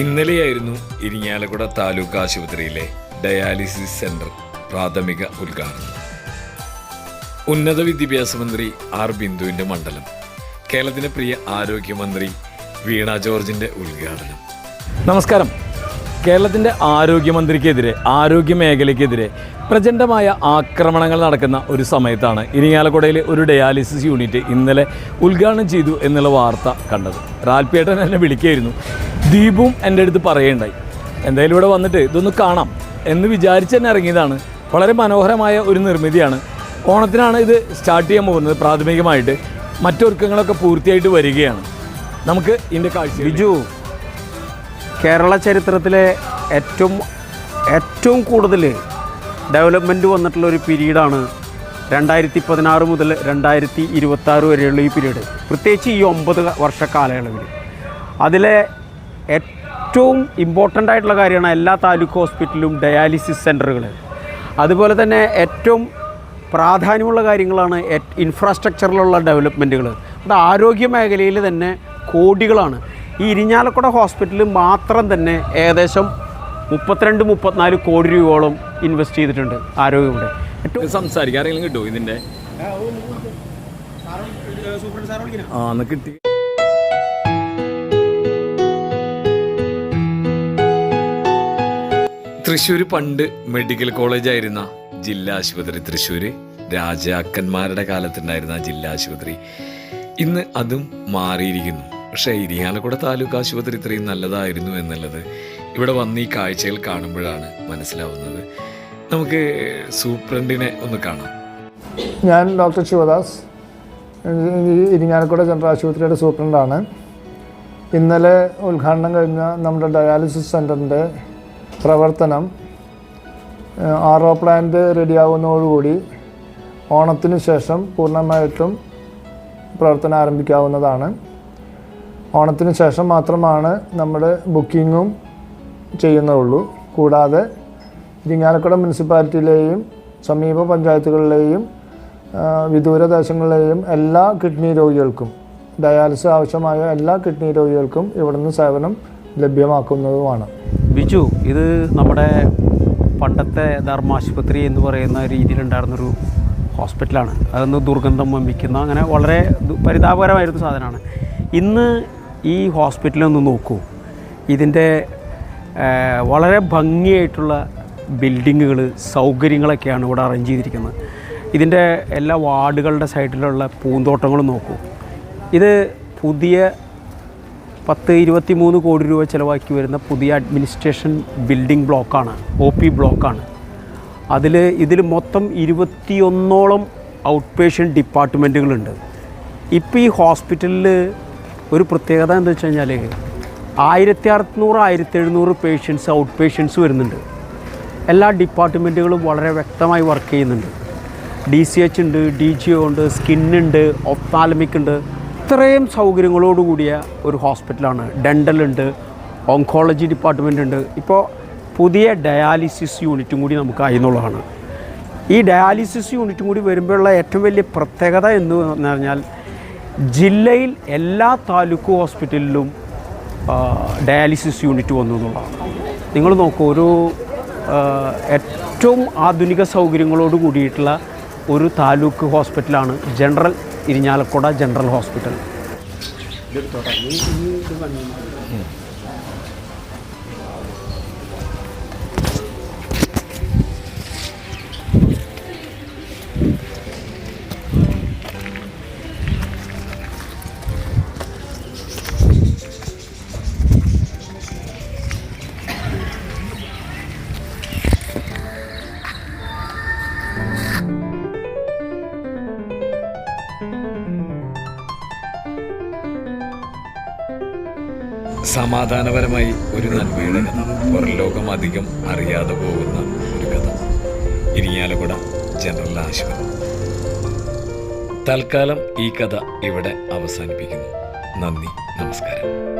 ഇന്നലെയായിരുന്നു ഇരിങ്ങാലക്കുട താലൂക്ക് ആശുപത്രിയിലെ dialysis centre പ്രാഥമിക ഉദ്ഘാടനം. ഉന്നത വിദ്യാഭ്യാസ മന്ത്രി ആർ ബിന്ദുവിന്റെ മണ്ഡലം. കേരളത്തിന്റെ പ്രിയ ആരോഗ്യമന്ത്രി വീണ ജോർജിന്റെ ഉദ്ഘാടനം. നമസ്കാരം. കേരളത്തിന്റെ ആരോഗ്യമന്ത്രിക്കെതിരെ ആരോഗ്യ മേഖലയ്ക്കെതിരെ പ്രചണ്ഡമായ ആക്രമണങ്ങൾ നടക്കുന്ന ഒരു സമയത്താണ് ഇരിങ്ങാലക്കുടയിലെ ഒരു ഡയാലിസിസ് യൂണിറ്റ് ഇന്നലെ ഉദ്ഘാടനം ചെയ്തു എന്നുള്ള വാർത്ത കണ്ടത്. റാൽപ്പേട്ടൻ എന്നെ വിളിക്കുകയായിരുന്നു. ദീപും എന്റെ അടുത്ത് പറയുണ്ടായി എന്തായാലും ഇവിടെ വന്നിട്ട് ഇതൊന്ന് കാണാം എന്ന് വിചാരിച്ച് തന്നെ ഇറങ്ങിയതാണ്. വളരെ മനോഹരമായ ഒരു നിർമ്മിതിയാണ്. ഓണത്തിനാണ് ഇത് സ്റ്റാർട്ട് ചെയ്യാൻ പോകുന്നത് പ്രാഥമികമായിട്ട്. മറ്റൊരുക്കങ്ങളൊക്കെ പൂർത്തിയായിട്ട് വരികയാണ്. നമുക്ക് ഇതിന്റെ കാഴ്ച ബിജു കേരള ചരിത്രത്തിലെ ഏറ്റവും ഏറ്റവും കൂടുതൽ ഡെവലപ്മെന്റ് വന്നിട്ടുള്ള ഒരു പീരീഡാണ് രണ്ടായിരത്തി പതിനാറ് മുതൽ രണ്ടായിരത്തി ഇരുപത്തി ആറ് വരെയുള്ള ഈ പീരീഡ്. പ്രത്യേകിച്ച് ഈ ഒമ്പത് വർഷ കാലയളവിൽ അതിലെ ഏറ്റവും ഇമ്പോർട്ടന്റ് ആയിട്ടുള്ള കാര്യമാണ് എല്ലാ താലൂക്ക് ഹോസ്പിറ്റലിലും ഡയാലിസിസ് സെന്ററുകൾ അതുപോലെ തന്നെ ഏറ്റവും പ്രാധാന്യമുള്ള കാര്യങ്ങളാണ് ഇൻഫ്രാസ്ട്രക്ചറിലുള്ള ഡെവലപ്മെന്റുകൾ അത് ആരോഗ്യ മേഖലയിൽ തന്നെ കോടികളാണ്. ഈ ഇരിഞ്ഞാലക്കുട ഹോസ്പിറ്റലിൽ മാത്രം തന്നെ ഏകദേശം മുപ്പത്തിരണ്ട് മുപ്പത്തിനാല് കോടി രൂപയോളം ഇൻവെസ്റ്റ് ചെയ്തിട്ടുണ്ട് ആരോഗ്യയുടെ ഏറ്റവും സംസാരിക്കാറെങ്കിലും കിട്ടുമോ ഇതിന്റെ? ആ കിട്ടി. തൃശ്ശൂർ പണ്ട് മെഡിക്കൽ കോളേജായിരുന്ന ജില്ലാ ആശുപത്രി തൃശ്ശൂർ രാജാക്കന്മാരുടെ കാലത്തുണ്ടായിരുന്ന ജില്ലാ ആശുപത്രി. ഇന്ന് അതും മാറിയിരിക്കുന്നു. പക്ഷേ ഇരിയാലക്കുട താലൂക്ക് ആശുപത്രി ഇത്രയും നല്ലതായിരുന്നു എന്നുള്ളത് ഇവിടെ വന്ന് ഈ കാഴ്ചകൾ കാണുമ്പോഴാണ് മനസ്സിലാവുന്നത്. നമുക്ക് സൂപ്രണ്ടിനെ ഒന്ന് കാണാം. ഞാൻ ഡോക്ടർ ശിവദാസ്. ഇരിങ്ങാലക്കുട ജനറൽ ആശുപത്രിയുടെ സൂപ്രണ്ടാണ്. ഇന്നലെ ഉദ്ഘാടനം കഴിഞ്ഞ നമ്മുടെ ഡയാലിസിസ് സെന്ററിന്റെ പ്രവർത്തനം ആർ ഒ പ്ലാന്റ് റെഡിയാവുന്നതോടുകൂടി ഓണത്തിന് ശേഷം പൂർണമായിട്ടും പ്രവർത്തനം ആരംഭിക്കാവുന്നതാണ്. ഓണത്തിന് ശേഷം മാത്രമാണ് നമ്മുടെ ബുക്കിങ്ങും ചെയ്യുന്നുള്ളൂ. കൂടാതെ ഇരിങ്ങാലക്കുട മുനിസിപ്പാലിറ്റിയിലെയും സമീപ പഞ്ചായത്തുകളിലെയും വിദൂരദേശങ്ങളിലെയും വിദൂര ദേശങ്ങളിലെയും എല്ലാ കിഡ്നി രോഗികൾക്കും ഡയാലിസിസ് ആവശ്യമായ എല്ലാ കിഡ്നി രോഗികൾക്കും ഇവിടുന്ന് സേവനം ലഭ്യമാക്കുന്നതുമാണ്. ബിജു ഇത് നമ്മുടെ പണ്ടത്തെ ധർമാശുപത്രി എന്ന് പറയുന്ന രീതിയിലുണ്ടായിരുന്നൊരു ഹോസ്പിറ്റലാണ്. അതൊന്ന് ദുർഗന്ധം വമ്പിക്കുന്ന അങ്ങനെ വളരെ പരിതാപകരമായിരുന്ന സാധനമാണ്. ഇന്ന് ഈ ഹോസ്പിറ്റലൊന്ന് നോക്കൂ. ഇതിന്റെ വളരെ ഭംഗിയായിട്ടുള്ള ബിൽഡിങ്ങുകൾ സൗകര്യങ്ങളൊക്കെയാണ് ഇവിടെ അറേഞ്ച് ചെയ്തിരിക്കുന്നത്. ഇതിന്റെ എല്ലാ വാർഡുകളുടെ സൈഡിലുള്ള പൂന്തോട്ടങ്ങളും നോക്കൂ. ഇത് പുതിയ പത്ത് ഇരുപത്തി മൂന്ന് കോടി രൂപ ചിലവാക്കി വരുന്ന പുതിയ അഡ്മിനിസ്ട്രേഷൻ ബിൽഡിംഗ് ബ്ലോക്കാണ് ഒ പി ബ്ലോക്കാണ്. അതിൽ ഇതിൽ മൊത്തം ഇരുപത്തിയൊന്നോളം ഔട്ട് പേഷ്യന്റ് ഡിപ്പാർട്ട്മെന്റുകളുണ്ട്. ഇപ്പോൾ ഈ ഹോസ്പിറ്റലിൽ ഒരു പ്രത്യേകത എന്താ വെച്ച് കഴിഞ്ഞാൽ ആയിരത്തി അറുന്നൂറ് ആയിരത്തി എഴുന്നൂറ് പേഷ്യൻസ് ഔട്ട് പേഷ്യൻസ് വരുന്നുണ്ട്. എല്ലാ ഡിപ്പാർട്ട്മെന്റുകളും വളരെ വ്യക്തമായി വർക്ക് ചെയ്യുന്നുണ്ട്. ഡി സി എച്ച് ഉണ്ട് ഡി ജി ഒ ഉണ്ട് സ്കിന്നുണ്ട് ഒപ്താലമിക് ഉണ്ട്. ഇത്രയും സൗകര്യങ്ങളോട് കൂടിയ ഒരു ഹോസ്പിറ്റലാണ്. ഡെന്റൽ ഉണ്ട് ഓങ്കോളജി ഡിപ്പാർട്ട്മെന്റ് ഉണ്ട് ഇപ്പോൾ പുതിയ ഡയാലിസിസ് യൂണിറ്റും കൂടി നമുക്ക് ആയിരുന്നുള്ളതാണ് ഈ ഡയാലിസിസ് യൂണിറ്റും കൂടി വരുമ്പോഴുള്ള ഏറ്റവും വലിയ പ്രത്യേകത എന്ന് പറഞ്ഞാൽ ജില്ലയിൽ എല്ലാ താലൂക്ക് ഹോസ്പിറ്റലിലും ഡയാലിസിസ് യൂണിറ്റ് വന്നു എന്നുള്ളതാണ്. നിങ്ങൾ നോക്കൂ ഒരു ഏറ്റവും ആധുനിക സൗകര്യങ്ങളോട് കൂടിയിട്ടുള്ള ഒരു താലൂക്ക് ഹോസ്പിറ്റലാണ് ജനറൽ ഇരിഞ്ഞാലക്കുട ജനറൽ ഹോസ്പിറ്റൽ. സമാധാനപരമായി ഒരു നന്മയുടെ കഥ. പുറലോകം അധികം അറിയാതെ പോകുന്ന ഒരു കഥ. ഇരിങ്ങാലക്കുട ജനറൽ ആശുപത്രി. തൽക്കാലം ഈ കഥ ഇവിടെ അവസാനിപ്പിക്കുന്നു. നന്ദി നമസ്കാരം.